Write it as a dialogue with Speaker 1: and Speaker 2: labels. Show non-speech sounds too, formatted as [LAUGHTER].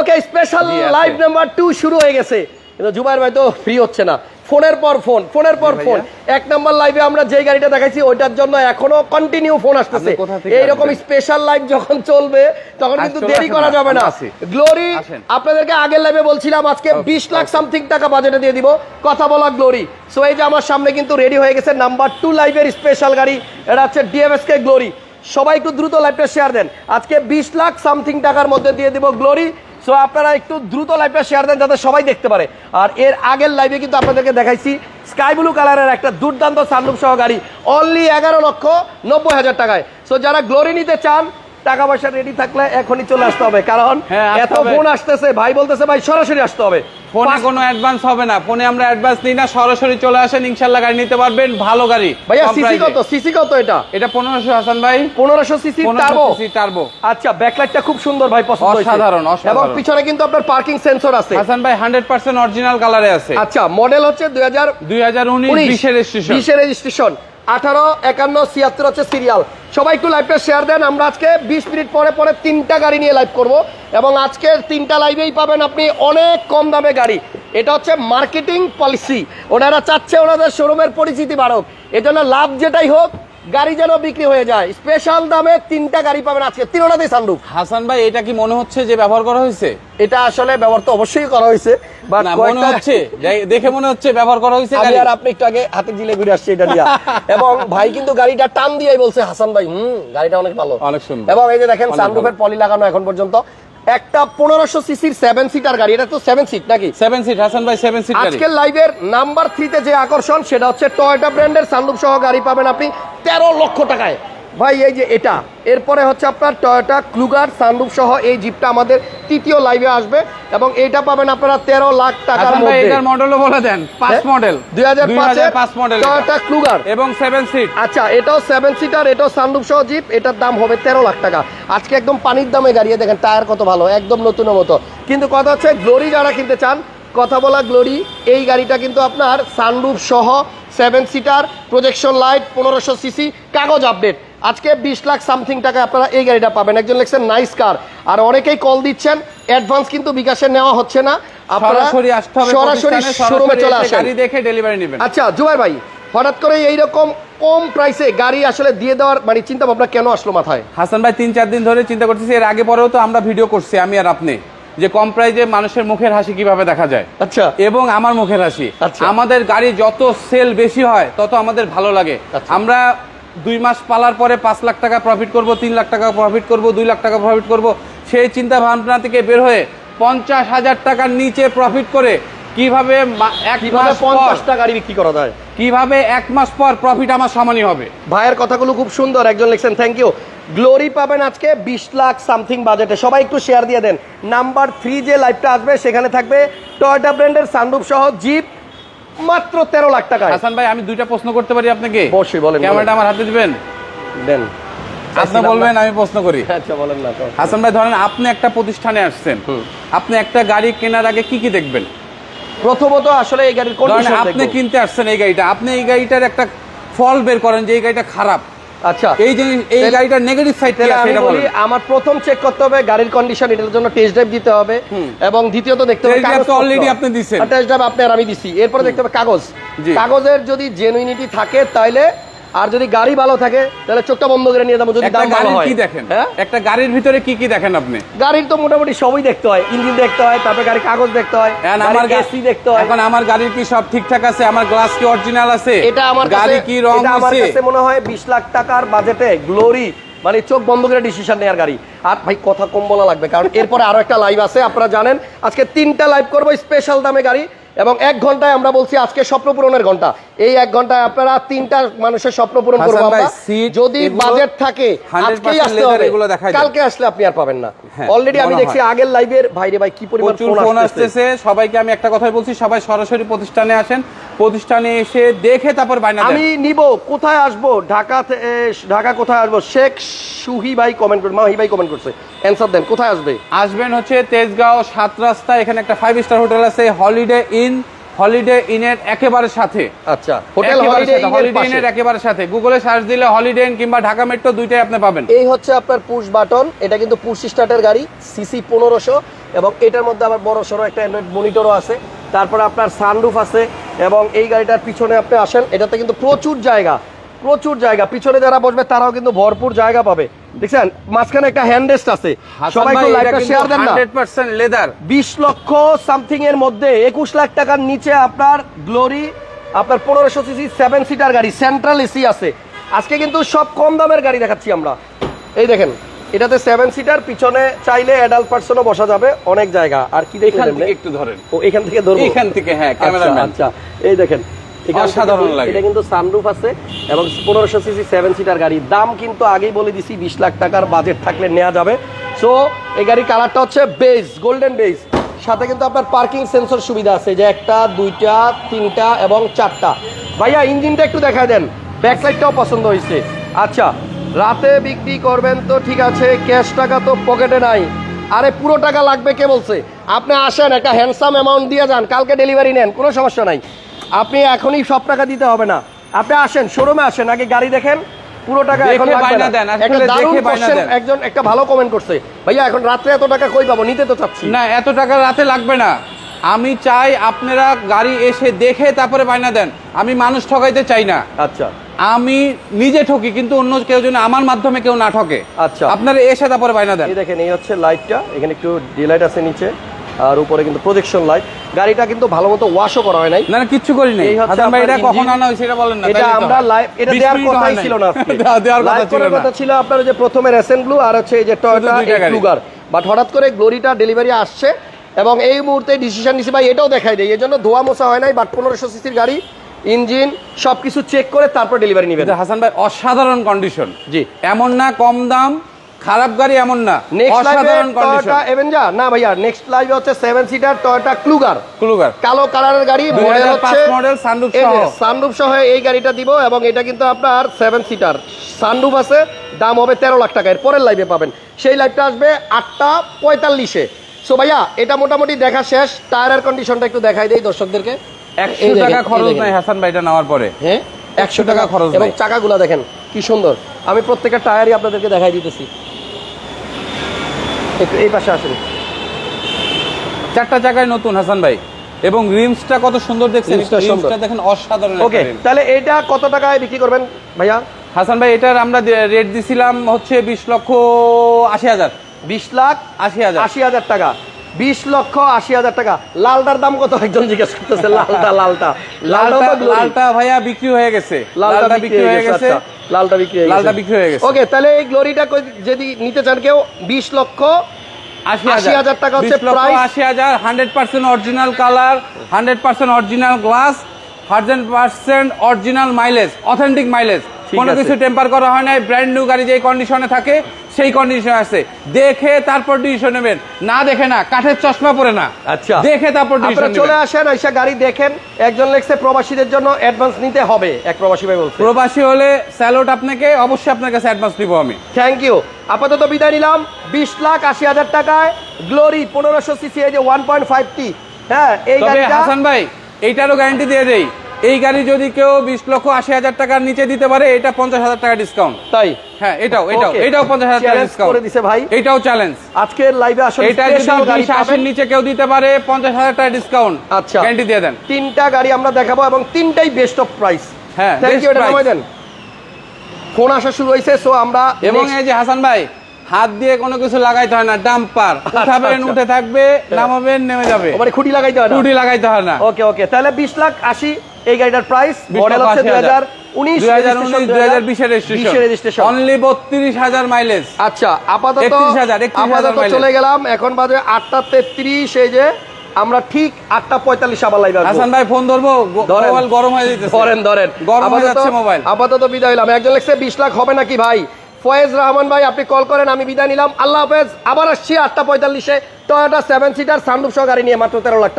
Speaker 1: Okay special live number two শুরু হয়ে গেছে। কিন্তু জুবাইর ভাই তো ফ্রি হচ্ছে না। ফোনের পর ফোন ফোনের পর ফোন। এক নাম্বার লাইভে আমরা যে গাড়িটা দেখাইছি ওইটার জন্য এখনও কন্টিনিউ ফোন আসতেছে। এইরকম স্পেশাল লাইভ যখন চলবে তখন কিন্তু দেরি করা যাবে না। গ্লোরি আপনাদেরকে আগের লাইভে বলছিলাম আজকে বিশ লাখ সামথিং টাকা বাজেটে দিয়ে দিব। কথা বলা গ্লোরি সো এই যে আমার সামনে কিন্তু রেডি হয়ে গেছে নাম্বার টু লাইভের স্পেশাল গাড়ি। এটা হচ্ছে ডিএমএসকে গ্লোরি সবাই একটু দ্রুত লাইভটা শেয়ার দেন। আজকে বিশ লাখ সামথিং টাকার মধ্যে দিয়ে দিব গ্লোরি সো আপনারা একটু দ্রুত লাইভটা শেয়ার দেন যাতে সবাই দেখতে পারে। আর এর আগের লাইভে কিন্তু আপনাদেরকে দেখাইছি স্কাই ব্লু কালারের একটা দুর্দান্ত সানরুফ সহ গাড়ি অনলি এগারো লক্ষ নব্বই হাজার টাকায়। সো যারা গ্লোরি নিতে চান টাকা পয়সা রেডি থাকলে এখনই চলে আসতে হবে। কারণ
Speaker 2: হ্যাঁ,
Speaker 1: এত। ফোন আসতেছে ভাই বলতেছে ভাই সরাসরি আসতে হবে।
Speaker 2: ফোনে কোনো অ্যাডভান্স হবে না। ফোনে আমরা অ্যাডভান্স নিই না সরাসরি চলে আসেন ইনশাল্লাহ গাড়ি নিতে পারবেন ভালো গাড়ি
Speaker 1: ভাইয়া সিসি। কত? সিসি কত এটা?
Speaker 2: এটা পনেরোশো হাসান ভাই।
Speaker 1: পনেরোশো সিসি টার্বো
Speaker 2: টার্বো
Speaker 1: আচ্ছা ব্যাকলাইটটা খুব সুন্দর ভাই পছন্দ হয়েছে।
Speaker 2: অসাধারণ, অসাধারণ।
Speaker 1: এবং পিছনে কিন্তু আপনার পার্কিং সেন্সর আছে।
Speaker 2: হাসান ভাই হান্ড্রেড পার্সেন্ট অরিজিনাল কালারে আছে।
Speaker 1: আচ্ছা মডেল হচ্ছে দুই হাজার
Speaker 2: দুই হাজার উনিশ বিশের রেজিস্ট্রেশন
Speaker 1: বিশের রেজিস্ট্রেশন আঠারো, একান্ন, ছিয়াত্তর হচ্ছে সিরিয়াল সবাই একটু লাইভটা শেয়ার দেন, আমরা আজকে বিশ মিনিট পরে পরে তিনটা গাড়ি নিয়ে লাইভ করব এবং আজকে তিনটা লাইভেই পাবেন আপনি অনেক কম দামে গাড়ি। এটা হচ্ছে মার্কেটিং পলিসি ওনারা চাচ্ছে ওনাদের শোরুমের পরিচিতি বাড়ক। এজন্য লাভ যেটাই হোক গাড়ি যেন বিক্রি হয়ে যায়। স্পেশাল দামে তিনটা গাড়ি পাবেন আজকে। তিনোটাতেই সানরুফ।
Speaker 2: হাসান ভাই এটা কি মনে হচ্ছে যে ব্যবহার করা হয়েছে?
Speaker 1: এটা আসলে ব্যবহার তো অবশ্যই করা হয়েছে
Speaker 2: মনে হচ্ছে। দেখে মনে হচ্ছে ব্যবহার করা হয়েছে গাড়ি।
Speaker 1: আর আপনি একটু আগে হাতে জিলে ঘুরে আসছি এটা দিয়া [LAUGHS] এবং ভাই কিন্তু গাড়িটা টান দিয়েই বলছে হাসান ভাই হুম গাড়িটা অনেক ভালো।
Speaker 2: অনেক সুন্দর।
Speaker 1: এবং এই যে দেখেন সানরুফের পলি লাগানো এখন পর্যন্ত। একটা পনেরোশো সিসির সেভেন সিটার গাড়ি। এটা তো সেভেন সিট নাকি?
Speaker 2: সেভেন সিট হাসান ভাই সেভেন সিট
Speaker 1: আজকের লাইভের নাম্বার থ্রিতে যে আকর্ষণ সেটা হচ্ছে টয়টা ব্র্যান্ডের সানরুপ সহ গাড়ি পাবেন আপনি তেরো লক্ষ টাকায়। ভাই এই যে এটা এরপরে হচ্ছে আপনার টয়োটা ক্লুগার সানরুফ সহ এই জিপটা আমাদের তৃতীয় লাইভে আসবে এবং এটা পাবেন আপনারা তেরো লাখ টাকার মধ্যে।
Speaker 2: এটার মডেলও বলে দেন পাঁচ মডেল
Speaker 1: দুই হাজার
Speaker 2: পাঁচ মডেল
Speaker 1: টয়োটা ক্লুগার
Speaker 2: এবং সেভেন সিট
Speaker 1: আচ্ছা এটাও সেভেন সিটার এটাও সানরুফ সহ জিপ এটার দাম হবে তেরো লাখ টাকা। আজকে একদম পানির দামে গাড়ি দেখেন টায়ার কত ভালো একদম নতুনের মতো। কিন্তু কথা হচ্ছে গ্লোরি যারা কিনতে চান কথা বলা গ্লোরি এই গাড়িটা কিন্তু আপনার সানরুফ সহ সেভেন সিটার প্রজেকশন লাইট পনেরোশো সিসি কাগজ আপডেট আজকে বিশ লাখ সামথিং টাকা আপনারা এই গাড়িটা পাবেন। একজন লিখছেন নাইস কার। আর অনেকেই কল দিচ্ছেন অ্যাডভান্স কিন্তু বিকাশে নেওয়া হচ্ছে না। আপনারা
Speaker 2: সরাসরি
Speaker 1: শোরুমে চলে আসেন।
Speaker 2: গাড়ি দেখে ডেলিভারি নেবেন।
Speaker 1: আচ্ছা জুবাই ভাই হঠাৎ করে এইরকম কম প্রাইসে গাড়ি আসলে দিয়ে দেওয়ার মানে চিন্তা ভাবনা কেন আসলো মাথায়?
Speaker 2: হাসান ভাই তিন চার দিন ধরে চিন্তা করতেছি এর আগে পরেও তো আমরা ভিডিও করছি আমি আর আপনি যে কম প্রাইজে মানুষের মুখের হাসি কীভাবে দেখা যায়।
Speaker 1: আচ্ছা।
Speaker 2: এবং আমার মুখের হাসি।
Speaker 1: আচ্ছা।
Speaker 2: আমাদের গাড়ি যত সেল বেশি হয় তত আমাদের ভালো লাগে।
Speaker 1: আচ্ছা।
Speaker 2: আমরা দুই মাস পালার পরে পাঁচ লাখ টাকা প্রফিট করব তিন লাখ টাকা প্রফিট করব দুই লাখ টাকা প্রফিট করব সেই চিন্তা ভাবনা থেকে বের হয়ে পঞ্চাশ হাজার টাকার নিচে প্রফিট করে কীভাবে এক মাস
Speaker 1: পঞ্চাশটা গাড়ি বিক্রি করা যায়?
Speaker 2: কীভাবে এক মাস পর প্রফিট আমার সমানই হবে?
Speaker 1: ভাইয়ের কথাগুলো খুব সুন্দর একজন লিখছেন থ্যাংক ইউ গ্লোরি পাবেন আজকে বিশ লাখ সামথিং বাজেটে সবাই একটু শেয়ার দিয়ে দেন। নাম্বার থ্রি যে লাইভটা আসবে সেখানে থাকবে টয়টা ব্র্যান্ডের সানরুফ সহ জিপ মাত্র তেরো লাখ টাকা
Speaker 2: হাসান ভাই আমি দুইটা প্রশ্ন করতে পারি আপনাকে?
Speaker 1: অবশ্যই, বলেন,
Speaker 2: ক্যামেরাটা আমার হাতে দিবেন?
Speaker 1: দেন।
Speaker 2: আপনি বলবেন আমি প্রশ্ন করি।
Speaker 1: আচ্ছা বলেন না।
Speaker 2: হাসান ভাই ধরেন আপনি একটা প্রতিষ্ঠানে আসছেন। আপনি একটা গাড়ি কেনার আগে কি কি দেখবেন?
Speaker 1: প্রথমত আসলে এই গাড়ির কন্ডিশন
Speaker 2: আপনি কিনতে আসছেন এই গাড়িটা আপনি এই গাড়িটার একটা ফল বের করেন যে এই গাড়িটা খারাপ।
Speaker 1: আচ্ছা।
Speaker 2: এই যে এই গাড়িটার নেগেটিভ সাইড
Speaker 1: আমি বলি আমার প্রথম চেক করতে হবে গাড়ির কন্ডিশন এটার জন্য টেস্ট ড্রাইভ দিতে হবে। এবং দ্বিতীয়ত দেখতে হবে
Speaker 2: কাগজ তো অলরেডি আপনি দিছেন।
Speaker 1: টেস্ট ড্রাইভ আপনি আর আমি দিছি। এরপরে দেখতে হবে কাগজ। কাগজের যদি জেনুইনিটি থাকে তাহলে আর যদি গাড়ি ভালো থাকে তাহলে চোখটা বন্ধ করে নিয়ে যাব যদি দাম ভালো হয়।
Speaker 2: কি দেখেন?
Speaker 1: হ্যাঁ?
Speaker 2: একটা গাড়ির ভিতরে কি কি দেখেন আপনি?
Speaker 1: গাড়ির তো মোটামুটি সবই দেখতে হয় ইঞ্জিন দেখতে হয় তারপরে গাড়ির কাগজ দেখতে হয়
Speaker 2: আমার
Speaker 1: গাড়ির এসি দেখতে হয়।
Speaker 2: এখন আমার গাড়ির কি সব ঠিকঠাক আছে? আমার গ্লাস কি অরিজিনাল আছে?
Speaker 1: এটা আমার
Speaker 2: গাড়ি কি রং
Speaker 1: আমার
Speaker 2: আছে
Speaker 1: কাছে মনে হয় বিশ লাখ টাকার বাজেটে গ্লোরি মানে চোখ বন্ধ করে ডিসিশন নেওয়ার গাড়ি। আর ভাই কথা কম বলা লাগবে কারণ এরপরে আরও একটা লাইভ আছে আপনারা জানেন। আজকে তিনটা লাইভ করব স্পেশাল দামে গাড়ি। এবং এক ঘন্টায় আমরা বলছি আজকে স্বপ্ন পূরণের ঘণ্টা। এই এক ঘন্টায় আপনারা তিনটা মানুষের স্বপ্ন পূরণ করব যদি বাজেট থাকে আজকেই আসতে হবে। কালকে আসলে আপনি আর পাবেন না।
Speaker 2: হ্যাঁ,
Speaker 1: অলরেডি আমি দেখছি আগের লাইভের ভাইরে ভাই কি পরিমাণ ফোন আসতেছে।
Speaker 2: সবাইকে আমি একটা কথাই বলছি সবাই সরাসরি প্রতিষ্ঠানে আসেন। প্রতিষ্ঠানে এসে দেখে তারপর বাইনা
Speaker 1: আমি নিব কোথায় আসব? ঢাকা ঢাকা কোথায় আসব? শেখ সুহি ভাই কমেন্ট করে মাহি ভাই কমেন্ট করছে। অ্যান্সার দেন কোথায় আসবে?
Speaker 2: আসবেন হচ্ছে তেজগাঁও সাত রাস্তা এখানে একটা ফাইভ স্টার হোটেল আছে হলিডে ইন হলিডে ইনের একেবারে সাথে।
Speaker 1: আচ্ছা হোটেল হলিডে
Speaker 2: ইনের একেবারে সাথে। গুগলে সার্চ দিলে হলিডে ইন কিংবা ঢাকা মেট্রো দুইটাই আপনি পাবেন।
Speaker 1: এই হচ্ছে আপনার পুশ বাটন এটা কিন্তু পুশ স্টার্টের গাড়ি সিসি পনেরোশো এবং এটার মধ্যে আবার বড় সড়ো একটা অ্যান্ড্রয়েড মনিটরও আছে। তারপরে আপনার সানরুফ আছে এবং এই গাড়িটার পিছনে আপনি আসেন এটাতে কিন্তু প্রচুর জায়গা প্রচুর জায়গা। পিছনে যারা বসবে তারাও কিন্তু ভরপুর জায়গা পাবে। দেখছেন? মাঝখানে একটা হ্যান্ডরেস্ট আছে। সবাই একটু লাইভটা শেয়ার দেন না।
Speaker 2: হান্ড্রেড পার্সেন্ট লেদার
Speaker 1: বিশ লক্ষ সামথিং এর মধ্যে একুশ লাখ টাকার নিচে আপনার গ্লোরি আপনার পনেরোশো সিসি সেভেন সিটার গাড়ি সেন্ট্রাল এসি আছে। আজকে কিন্তু সব কম দামের গাড়ি দেখাচ্ছি আমরা। এই দেখেন এটাতে সেভেন সিটার পিছনে চাইলে অ্যাডাল্ট পার্সনও বসা যাবে অনেক জায়গা। আর কি
Speaker 2: এখান থেকে একটু ধরেন।
Speaker 1: ও এখান থেকে ধরবো।
Speaker 2: এখান থেকে হ্যাঁ
Speaker 1: আচ্ছা,
Speaker 2: ক্যামেরাম্যান
Speaker 1: আচ্ছা। এই দেখেন
Speaker 2: অসাধারণ লাগে।
Speaker 1: এটা কিন্তু সানরুফ আছে এবং পনেরোশো সিসি সেভেন সিটার গাড়ি। দাম কিন্তু আগেই বলে দিছি বিশ লাখ টাকার বাজেট থাকলে নেওয়া যাবে। সো এই গাড়ির কালারটা হচ্ছে বেজ গোল্ডেন বেজ সাথে কিন্তু আপনার পার্কিং সেন্সর সুবিধা আছে যে একটা দুইটা তিনটা এবং চারটা। ভাইয়া ইঞ্জিনটা একটু দেখা দেন। ব্যাকলাইটটাও পছন্দ হয়েছে। আচ্ছা রাতে বিক্রি করবেন তো ঠিক আছে ক্যাশ টাকা তো পকেটে নাই। আরে পুরো টাকা লাগবে কে বলছে? আপনি আসেন একটা হ্যান্ডসাম অ্যামাউন্ট দিয়ে যান কালকে ডেলিভারি নেন কোনো সমস্যা নাই। আপনি এখনই সব টাকা দিতে হবে না। আপনি আসেন শোরুমে আসেন আগে গাড়ি দেখেন পুরো টাকা এখন। একজন একটা ভালো কমেন্ট করছে। ভাইয়া এখন রাত্রে এত টাকা কই পাবো? নিতে তো চাচ্ছি।
Speaker 2: না এত টাকা রাতে লাগবে না। আমি চাই আপনারা গাড়ি এসে দেখে তারপরে বায়না দেন। আমি মানুষ ঠকাইতে চাই না।
Speaker 1: আচ্ছা।
Speaker 2: আমি নিজে ঠকি কিন্তু অন্য কেউ যেন আমার মাধ্যমে কেউ না ঠকে।
Speaker 1: আচ্ছা।
Speaker 2: আপনারা এসে তারপরে বায়না দেন।
Speaker 1: এই দেখেন এই হচ্ছে লাইটটা এখানে একটু ডিলাইট আছে নিচে আর উপরে কিন্তু প্রজেকশন লাইট গাড়িটা কিন্তু ভালো মতো ওয়াশও করা হয় নাই।
Speaker 2: না না কিচ্ছু করি নাই। হাসান ভাই এটা কখন আনা হয়েছে এটা বলেন না
Speaker 1: এটা আমরা লাইভ এটা
Speaker 2: 20
Speaker 1: দেওয়ার কথাই ছিল না আজকে।
Speaker 2: দেওয়া- [LAUGHS] দেওয়ার কথা ছিল না।
Speaker 1: কথা ছিল আপনার যে প্রথমে রেসেন্ট ব্লু আর হচ্ছে এই যে টয়োটা ক্লুগার বাট হঠাৎ করে গ্লোরিটা ডেলিভারি আসছে এবং এই মুহূর্তে ডিসিশন নিছি ভাই এটাও দেখাই দেয় এই জন্য ধোয়া মোছা হয় নাই বাট পনেরোশো সিসির গাড়ি ইঞ্জিন সবকিছু চেক করে তারপর ডেলিভারি নেবেন।
Speaker 2: হাসান ভাই অসাধারণ কন্ডিশন
Speaker 1: জি।
Speaker 2: এমন না কম দাম খারাপ গাড়ি এমন না।
Speaker 1: নেক্সট
Speaker 2: অসাধারণ কন্ডিশন
Speaker 1: টয়োটা না ভাইয়া নেক্সট লাইভে হচ্ছে seven seater Toyota Kluger
Speaker 2: Kluger
Speaker 1: কালো কালারের গাড়ি মডেল হচ্ছে
Speaker 2: model, sunroof সহ।
Speaker 1: সানরুফ সহ এই গাড়িটা দিব এবং এটা কিন্তু আপনার সেভেন সিটার সানরুফ আছে দাম হবে তেরো লাখ টাকা এর পরের লাইভে পাবেন। সেই লাইভটা আসবে আটটা পঁয়তাল্লিশে। সো ভাইয়া এটা মোটামুটি দেখা শেষ। টায়ারের কন্ডিশনটা একটু দেখাই দেই দর্শকদেরকে।
Speaker 2: একশো টাকা খরচ নাই হাসান ভাই এটা নেওয়ার পরে।
Speaker 1: হ্যাঁ? একশো টাকা
Speaker 2: খরচ
Speaker 1: এবং চাকাগুলো দেখেন কি সুন্দর। আমি প্রত্যেকটা টায়ারই আপনাদেরকে দেখাই দিতেছি। একটু এই পাশে আসেন।
Speaker 2: চারটা চাকায় নতুন হাসান ভাই। এবং রিমসটা কত সুন্দর দেখছেন
Speaker 1: রিমসটা
Speaker 2: দেখেন অসাধারণ
Speaker 1: ওকে তাহলে এটা কত টাকায় বিক্রি করবেন ভাইয়া?
Speaker 2: হাসান ভাই এটার আমরা রেট দিছিলাম হচ্ছে বিশ লক্ষ আশি হাজার।
Speaker 1: বিশ লাখ
Speaker 2: আশি হাজার।
Speaker 1: আশি হাজার টাকা। বিশ লক্ষ আশি হাজার টাকা। লালটার দাম কত? একজন জিজ্ঞেস করতেছে লালটা লালটা।
Speaker 2: লালটা
Speaker 1: লালটা
Speaker 2: ভাইয়া বিক্রি হয়ে গেছে।
Speaker 1: লালটা বিক্রি হয়ে গেছে আচ্ছা, লালটা বিক্রি
Speaker 2: লালটা বিক্রি হয়ে গেছে।
Speaker 1: ওকে তাহলে এই গ্লোরিটা যদি নিতে চান কেউ বিশ লক্ষ
Speaker 2: আশি
Speaker 1: 80,000 টাকা হচ্ছে
Speaker 2: বিশ আশি হাজার hundred percent original colour hundred percent original glass hundred percent original mileage authentic mileage কোনো কিছু টেম্পার করা হয় নাই ব্র্যান্ড নিউ গাড়ি যে কন্ডিশনে থাকে সেই কন্ডিশনে আছে দেখে তারপর ডিসিশন নেবেন। না দেখে না কাঠের চশমা পরে না।
Speaker 1: আচ্ছা।
Speaker 2: দেখে তারপর ডিসিশন
Speaker 1: চলে আসেন এসে গাড়ি দেখেন একজন লেখছে প্রবাসীদের জন্য অ্যাডভান্স নিতে হবে এক প্রবাসী ভাই বলছে।
Speaker 2: প্রবাসী হলে স্যালোট আপনাকে অবশ্যই আপনার কাছে অ্যাডভান্স দিব আমি।
Speaker 1: থ্যাংক ইউ আপাতত বিদায় নিলাম। বিশ লাখ আশি হাজার টাকায় গ্লোরি পনেরোশো সিসি এই যে ওয়ান পয়েন্ট ফাইভ টি হ্যাঁ এই গাড়িটা
Speaker 2: হাসান ভাই এইটারও গ্যারান্টি দিয়ে দেই। এই গাড়ি যদি কেউ বিশ লক্ষ আশি হাজার টাকার নিচে দিতে পারে এটা পঞ্চাশ হাজার টাকা ডিসকাউন্ট
Speaker 1: তাই?
Speaker 2: হ্যাঁ এটাও এটাও এটাও পঞ্চাশ হাজার টাকা ডিসকাউন্ট
Speaker 1: করে দিছে ভাই।
Speaker 2: এটাও চ্যালেঞ্জ
Speaker 1: আজকের লাইভে আসলে
Speaker 2: এটা যদি
Speaker 1: গাড়ি
Speaker 2: আশির নিচে কেউ দিতে পারে পঞ্চাশ হাজার টাকা ডিসকাউন্ট
Speaker 1: আচ্ছা।
Speaker 2: গ্যারান্টি দিয়ে দেন।
Speaker 1: তিনটা গাড়ি আমরা দেখাবো এবং তিনটাই বেস্ট অফ প্রাইস
Speaker 2: হ্যাঁ,
Speaker 1: থ্যাংক ইউ এটা দেন। ফোন আসা শুরু হয়েছে সো আমরা
Speaker 2: এবং এই যে হাসান ভাই হাত দিয়ে কোনো কিছু লাগাইতে হয় না ডাম্পার উঠাবেন
Speaker 1: আচ্ছা।
Speaker 2: উঠে থাকবে নামাবেন নেমে যাবে।
Speaker 1: মানে খুঁটি লাগাইতে হয় না?
Speaker 2: টুটি লাগাইতে হয় না।
Speaker 1: ওকে ওকে তাহলে বিশ লাখ আশি এই গাড়িটার প্রাইস মডেল হচ্ছে দুই
Speaker 2: লক্ষ
Speaker 1: হাজার
Speaker 2: 80,000
Speaker 1: উনিশ
Speaker 2: দুই হাজার উনিশ দুই হাজার বিশের রেজিস্ট্রেশন অনলি বত্রিশ হাজার মাইলেজ
Speaker 1: আচ্ছা আপাতত
Speaker 2: 31,000, 31,000
Speaker 1: আপাতত চলে গেলাম এখন বাজে আটটা তেত্রিশ এই যে আমরা ঠিক আটটা পঁয়তাল্লিশ আবার লাইভ
Speaker 2: হাসান ভাই ফোন ধরবো মোবাইল গরম হয়ে যেতেছে
Speaker 1: ধরেন ধরেন।
Speaker 2: গরম হয়ে যাচ্ছে মোবাইল
Speaker 1: আপাতত বিদায় হলাম একজন লেখছে বিশ লাখ হবে নাকি ভাই? ফয়েজ রহমান ভাই আপনি কল করেন আমি বিদায় নিলাম। আল্লাহ হাফেজ। আবার আসছি আটটা পঁয়তাল্লিশে। টয়োটা সেভেন সিটার সানরুফ সহ গাড়ি নিয়ে মাত্র তেরো লাখ